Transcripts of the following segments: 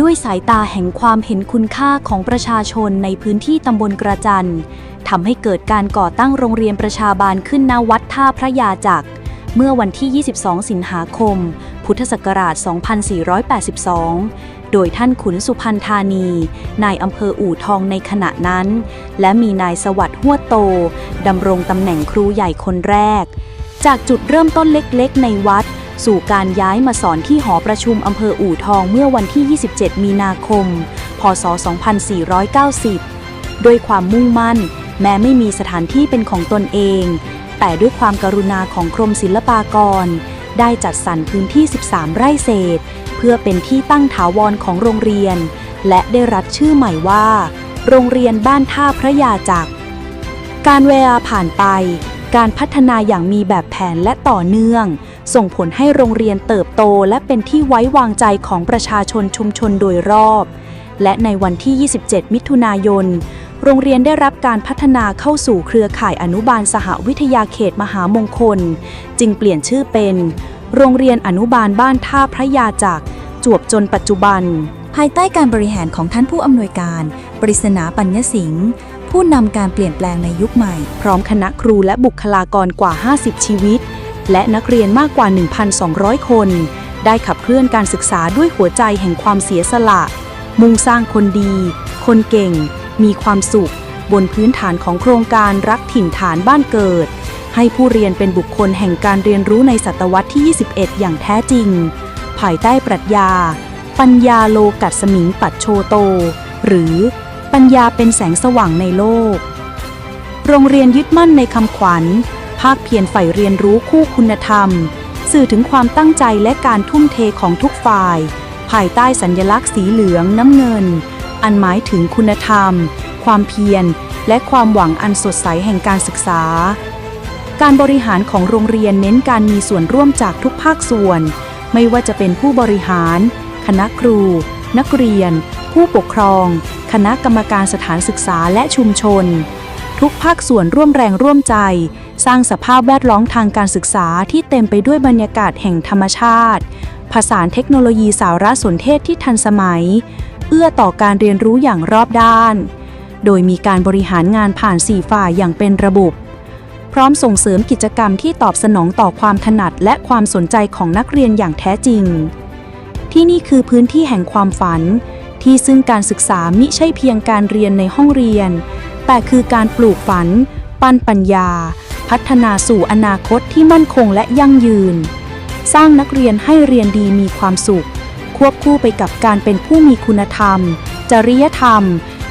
ด้วยสายตาแห่งความเห็นคุณค่าของประชาชนในพื้นที่ตำบลกระจันทำให้เกิดการก่อตั้งโรงเรียนประชาบาลขึ้นณวัดท่าพระยาจักร เมื่อวันที่ 22 สิงหาคม พุทธศักราช 2482 โดยท่านขุนสุพันธานี นายอำเภออู่ทองในขณะนั้น และมีนายสวัสดิ์หัวโตดำรงตำแหน่งครูใหญ่คนแรก จากจุดเริ่มต้นเล็กๆ ในวัด สู่การย้ายมาสอนที่หอประชุมอำเภออู่ทองเมื่อวันที่ 27 มีนาคม พศ 2490ด้วยความมุ่งมั่น แม้ไม่มีสถานที่เป็นของตนเอง แต่ด้วยความกรุณาของกรมศิลปากร ได้จัดสรรพื้นที่ 13 ไร่เศษ เพื่อเป็นที่ตั้งถาวรของโรงเรียน และได้รัดชื่อใหม่ว่า โรงเรียนบ้านท่าพระยาจักรการเวลาผ่านไป การพัฒนาอย่างมีแบบแผนและต่อเนื่อง ส่งผลให้โรงเรียนเติบโตและเป็นที่ไว้วางใจของประชาชนชุมชนโดยรอบ และในวันที่ 27 มิถุนายน โรงเรียนได้รับการพัฒนาเข้าสู่เครือข่ายอนุบาลสหวิทยาเขตมหามงคล จึงเปลี่ยนชื่อเป็น โรงเรียนอนุบาลบ้านท่าพระยาจักรจวบจนปัจจุบัน ภายใต้การบริหารของท่านผู้อำนวยการ ปริศนาปัญญสิงห์ ผู้นำการเปลี่ยนแปลงในยุคใหม่ พร้อมคณะครูและบุคลากรกว่า 50 ชีวิต และนักเรียนมากกว่า 1,200 คน ได้ขับเคลื่อนการศึกษาด้วยหัวใจแห่งความเสียสละ มุ่งสร้างคนดี คนเก่ง มีความสุข บนพื้นฐานของโครงการรักถิ่นฐานบ้านเกิด ให้ผู้เรียนเป็นบุคคลแห่งการเรียนรู้ในศตวรรษที่ 21 อย่างแท้จริง ภายใต้ปรัชญา ปัญญาโลกัสสมิงปัจโชโต หรือ ปัญญาเป็นแสงสว่างในโลก โรงเรียนยึดมั่นในคำขวัญ ภาคเพียรใฝ่เรียนรู้คู่คุณธรรม สื่อถึงความตั้งใจและการทุ่มเทของทุกฝ่าย ภายใต้สัญลักษณ์สีเหลืองน้ำเงิน อันหมายถึงคุณธรรม ความเพียร และความหวังอันสดใสแห่งการศึกษา การบริหารของโรงเรียนเน้นการมีส่วนร่วมจากทุกภาคส่วน ไม่ว่าจะเป็นผู้บริหาร คณะครู นักเรียน ผู้ปกครอง คณะกรรมการสถานศึกษาและชุมชน ทุกภาคส่วนร่วมแรงร่วมใจ สร้างสภาพแวดล้อมทางการศึกษาที่เต็มไปด้วยบรรยากาศแห่งธรรมชาติ ผสานเทคโนโลยีสารสนเทศที่ทันสมัย เอื้อต่อการเรียนรู้อย่างรอบด้าน โดยมีการบริหารงานผ่าน 4 ฝ่ายอย่างเป็นระบบพร้อมส่งเสริมกิจกรรมที่ตอบสนองต่อความถนัดและความสนใจของนักเรียนอย่างแท้จริง ที่นี่คือพื้นที่แห่งความฝัน ที่ซึ่งการศึกษามิใช่เพียงการเรียนในห้องเรียน แต่คือการปลูกฝัน ปั้นปัญญา พัฒนาสู่อนาคตที่มั่นคงและยั่งยืน สร้างนักเรียนให้เรียนดีมีความสุข ควบคู่ไปกับการเป็นผู้มีคุณธรรม จริยธรรม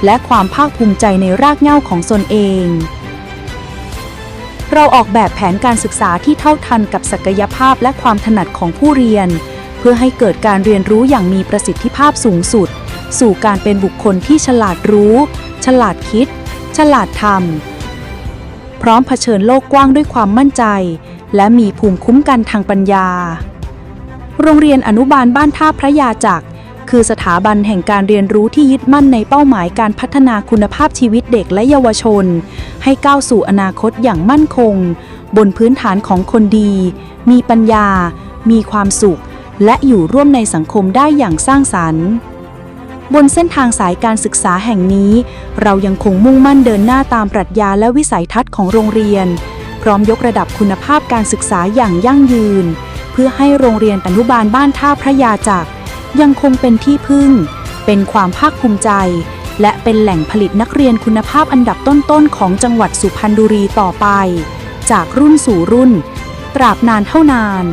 และความภาคภูมิใจในรากเหง้าของตนเอง เราออกแบบแผนการศึกษาที่เท่าทันกับศักยภาพและความถนัดของผู้เรียนเพื่อให้เกิดการเรียนรู้อย่างมีประสิทธิภาพสูงสุด สู่การเป็นบุคคลที่ฉลาดรู้ ฉลาดคิด ฉลาดทำพร้อมเผชิญโลกกว้างด้วยความมั่นใจ และมีภูมิคุ้มกันทางปัญญา โรงเรียนอนุบาลบ้านท่าพระยาจักรคือสถาบันแห่งการเรียนรู้ที่ยึดมั่นในเป้าหมายการพัฒนาคุณภาพชีวิตเด็กและเยาวชน ให้ก้าวสู่อนาคตอย่างมั่นคง บนพื้นฐานของคนดี มีปัญญา มีความสุข และอยู่ร่วมในสังคมได้อย่างสร้างสรรค์ บนเส้นทางสายการศึกษาแห่งนี้ เรายังคงมุ่งมั่นเดินหน้าตามปรัชญาและวิสัยทัศน์ของโรงเรียน พร้อมยกระดับคุณภาพการศึกษาอย่างยั่งยืน เพื่อให้โรงเรียนอนุบาลบ้านท่าพระยาจักรยังคงเป็นที่พึ่ง เป็นความภาคภูมิใจ และเป็นแหล่งผลิตนักเรียนคุณภาพอันดับต้นๆของจังหวัดสุพรรณบุรีต่อไป จากรุ่นสู่รุ่น ตราบนานเท่านาน